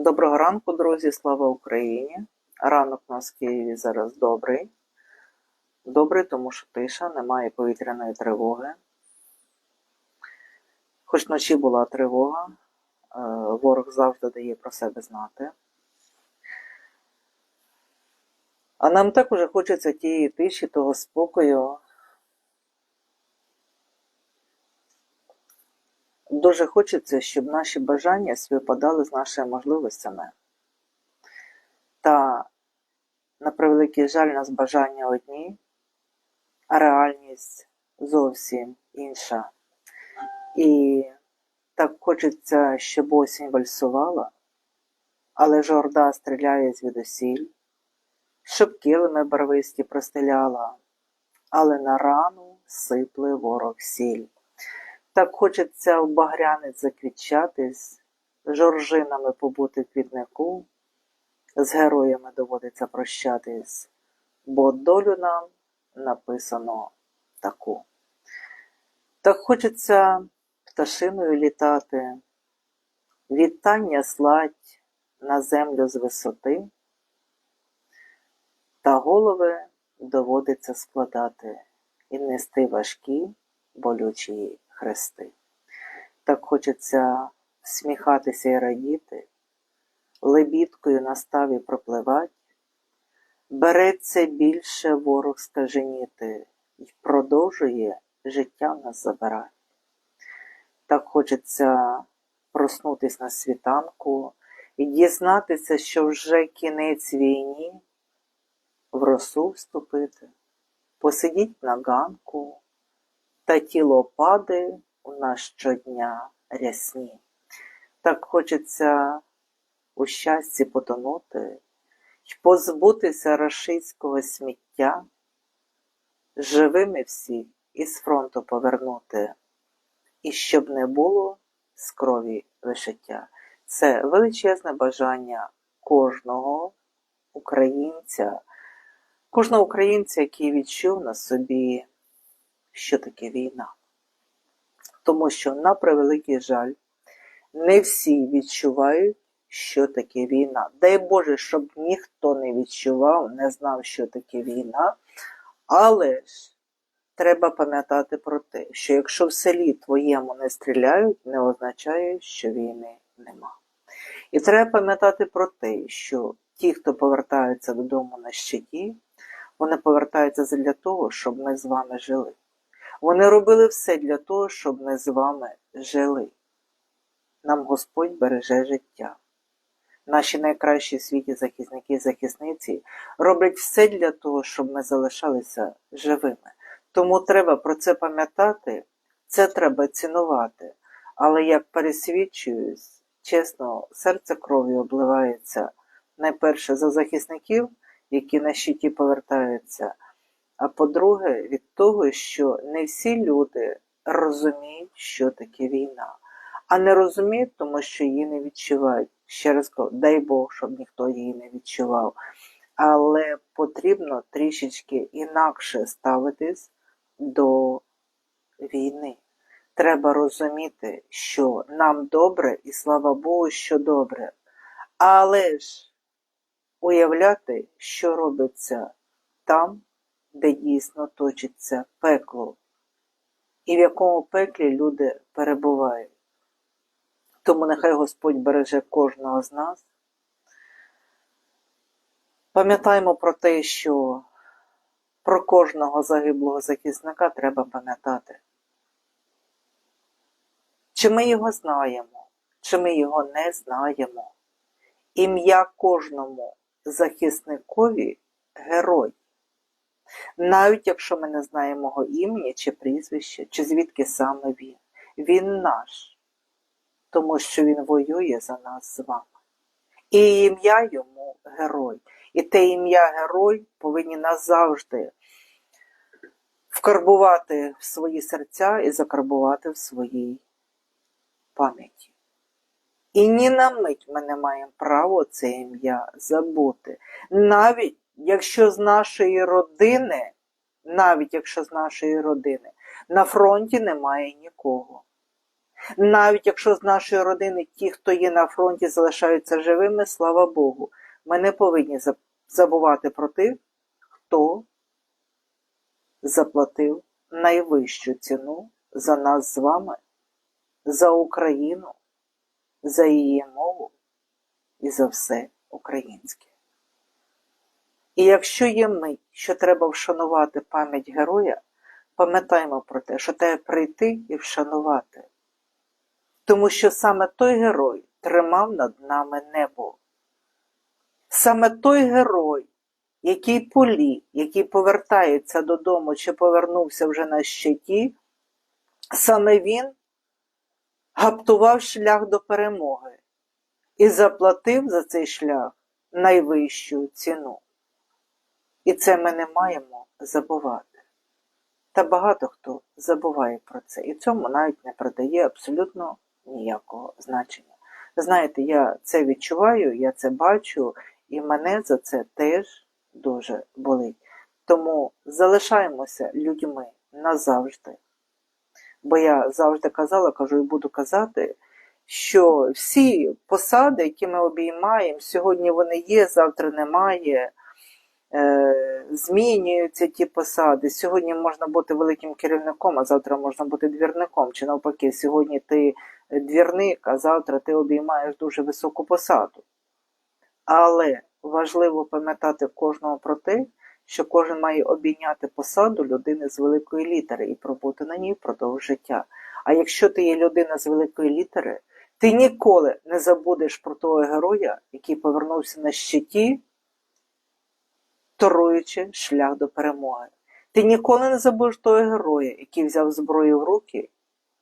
Доброго ранку, друзі, слава Україні! Ранок у нас в Києві зараз добрий. Добрий, тому що тиша, немає повітряної тривоги. Хоч вночі була тривога, е, ворог завжди дає про себе знати. А нам так уже хочеться тієї тиші, того спокою. Дуже хочеться, щоб наші бажання співпадали з нашими можливостями. Та, на превеликий жаль, у нас бажання одні, а реальність зовсім інша. І так хочеться, щоб осінь вальсувала, але ж орда стріляє звідусіль, щоб килими барвисті простеляла, але на рану сипле ворог сіль. Так хочеться в багрянець заквітчатись, жоржинами побути в квітнику, з героями доводиться прощатись, бо долю нам написано таку. Так хочеться пташиною літати, вітання слать на землю з висоти, та голови доводиться складати і нести важкі болючі хрести. Так хочеться сміхатися і радіти, лебідкою на ставі пропливать, береться більше ворог скаженіти і продовжує життя нас забирати. Так хочеться проснутись на світанку і дізнатися, що вже кінець війні, в росу вступити, посидіть на ганку, та тіло падає у нас щодня рясні. Так хочеться у щасті потонути й позбутися рашистського сміття, живими всі із фронту повернути, і щоб не було з крові вишиття. Це величезне бажання кожного українця, кожного українця, який відчув на собі що таке війна. Тому що, на превеликий жаль, не всі відчувають, що таке війна. Дай Боже, щоб ніхто не відчував, не знав, що таке війна. Але ж треба пам'ятати про те, що якщо в селі твоєму не стріляють, не означає, що війни нема. І треба пам'ятати про те, що ті, хто повертаються додому на щиті, вони повертаються для того, щоб ми з вами жили. Вони робили все для того, щоб ми з вами жили. Нам Господь береже життя. Наші найкращі в світі захисники і захисниці роблять все для того, щоб ми залишалися живими. Тому треба про це пам'ятати, це треба цінувати. Але як пересвідчуюсь, чесно, серце кров'ю обливається найперше за захисників, які на щиті повертаються. А по-друге, від того, що не всі люди розуміють, що таке війна, а не розуміють, тому що її не відчувають. Ще раз кажу, дай Бог, щоб ніхто її не відчував. Але потрібно трішечки інакше ставитись до війни. Треба розуміти, що нам добре, і слава Богу, що добре. Але ж уявляти, що робиться там де дійсно точиться пекло, і в якому пеклі люди перебувають. Тому нехай Господь береже кожного з нас. Пам'ятаємо про те, що про кожного загиблого захисника треба пам'ятати. Чи ми його знаємо, чи ми його не знаємо. Ім'я кожному захисникові герой. Навіть якщо ми не знаємо його ім'я чи прізвище, чи звідки саме він. Він наш, тому що він воює за нас з вами. І ім'я йому герой. І те ім'я герой повинні назавжди вкарбувати в свої серця і закарбувати в своїй пам'яті. І ні на мить ми не маємо права це ім'я забути. Навіть якщо з нашої родини, навіть якщо з нашої родини, на фронті немає нікого. Навіть якщо з нашої родини ті, хто є на фронті, залишаються живими, слава Богу, ми не повинні забувати про тих, хто заплатив найвищу ціну за нас з вами, за Україну, за її мову і за все українське. І якщо є мить, що треба вшанувати пам'ять героя, пам'ятаймо про те, що треба прийти і вшанувати. Тому що саме той герой тримав над нами небо. Саме той герой, який полі, який повертається додому чи повернувся вже на щиті, саме він гаптував шлях до перемоги і заплатив за цей шлях найвищу ціну. І це ми не маємо забувати. Та багато хто забуває про це, і цьому навіть не придає абсолютно ніякого значення. Знаєте, я це відчуваю, я це бачу, і мене за це теж дуже болить. Тому залишаємося людьми назавжди. Бо я завжди казала, кажу і буду казати, що всі посади, які ми обіймаємо, сьогодні вони є, завтра немає. Е, змінюються ті посади. Сьогодні можна бути великим керівником, а завтра можна бути двірником. Чи навпаки, сьогодні ти двірник, а завтра ти обіймаєш дуже високу посаду. Але важливо пам'ятати кожного про те, що кожен має обійняти посаду людини з великої літери і пробути на ній впродовж життя. А якщо ти є людина з великої літери, ти ніколи не забудеш про того героя, який повернувся на щиті торуючи шлях до перемоги. Ти ніколи не забудеш того героя, який взяв зброю в руки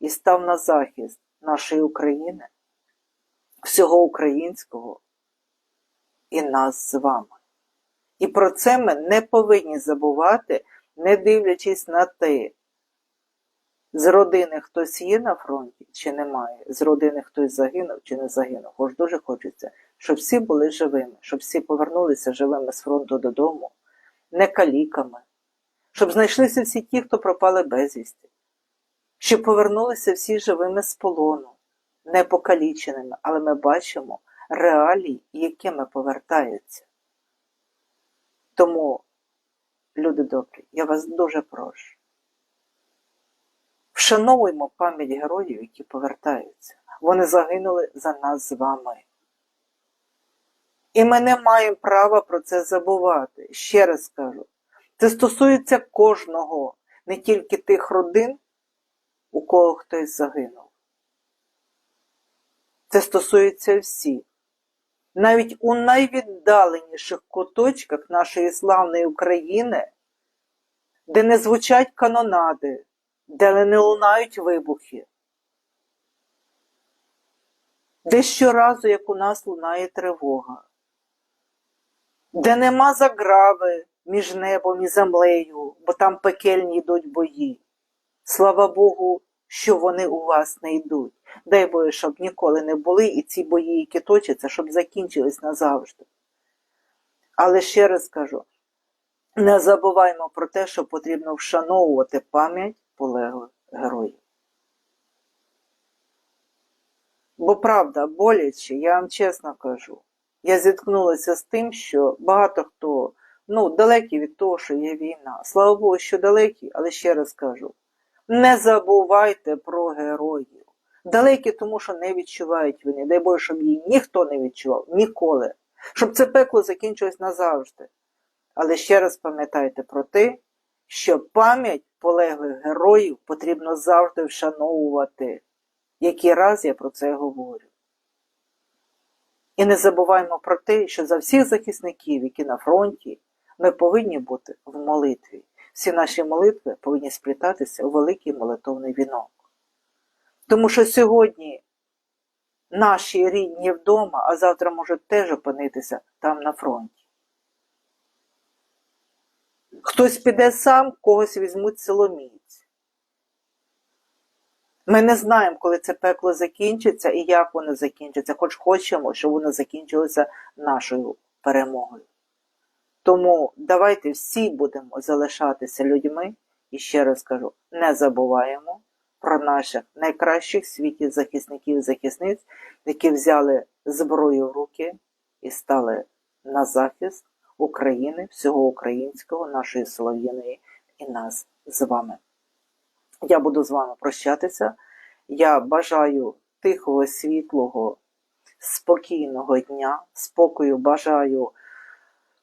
і став на захист нашої України, всього українського і нас з вами. І про це ми не повинні забувати, не дивлячись на те, з родини хтось є на фронті чи немає, з родини хтось загинув чи не загинув. Хоч дуже хочеться, щоб всі були живими, щоб всі повернулися живими з фронту додому, не каліками, щоб знайшлися всі ті, хто пропали безвісті, щоб повернулися всі живими з полону, не покаліченими, але ми бачимо реалії, якими повертаються. Тому, люди добрі, я вас дуже прошу. Вшановуємо пам'ять героїв, які повертаються. Вони загинули за нас з вами. І ми не маємо права про це забувати. Ще раз кажу, це стосується кожного, не тільки тих родин, у кого хтось загинув. Це стосується всіх. Навіть у найвіддаленіших куточках нашої славної України, де не звучать канонади, де не лунають вибухи, де щоразу, як у нас лунає тривога, де нема заграви між небом і землею, бо там пекельні йдуть бої. Слава Богу, що вони у вас не йдуть. Дай Боже, щоб ніколи не були і ці бої, які точаться, щоб закінчились назавжди. Але ще раз кажу, не забуваймо про те, що потрібно вшановувати пам'ять полеглих героїв. Бо правда, боляче, я вам чесно кажу, я зіткнулася з тим, що багато хто ну, далекі від того, що є війна. Слава Богу, що далекі, але ще раз кажу: не забувайте про героїв. Далекі, тому що не відчувають вини. Дай Боже, щоб її ніхто не відчував ніколи. Щоб це пекло закінчилось назавжди. Але ще раз пам'ятайте про те, що пам'ять полеглих героїв потрібно завжди вшановувати. Який раз я про це говорю. І не забуваємо про те, що за всіх захисників, які на фронті, ми повинні бути в молитві. Всі наші молитви повинні сплітатися у великий молитовний вінок. Тому що сьогодні наші рідні вдома, а завтра можуть теж опинитися там на фронті. Хтось піде сам, когось візьмуть силоміць. Ми не знаємо, коли це пекло закінчиться і як воно закінчиться, хоч хочемо, щоб воно закінчилося нашою перемогою. Тому давайте всі будемо залишатися людьми, і ще раз кажу, не забуваємо про наших найкращих в світі захисників і захисниць, які взяли зброю в руки і стали на захист України, всього українського, нашої солов'їної і нас з вами. Я буду з вами прощатися. Я бажаю тихого, світлого, спокійного дня, спокою бажаю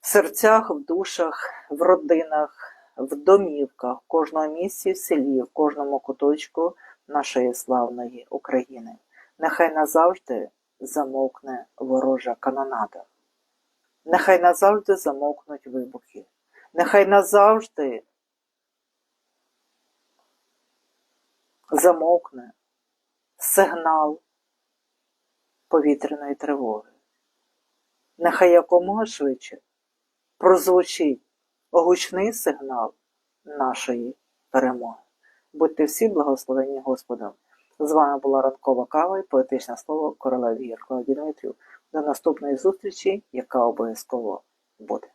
в серцях, в душах, в родинах, в домівках, в кожному місці, в селі, в кожному куточку нашої славної України. Нехай назавжди замовкне ворожа канонада. Нехай назавжди замовкнуть вибухи. Нехай назавжди замовкне сигнал повітряної тривоги. Нехай якомога швидше прозвучить гучний сигнал нашої перемоги. Будьте всі благословені Господом. З вами була ранкова кава і поетичне слово королеви Єрклава Дмитрів. До наступної зустрічі, яка обов'язково буде.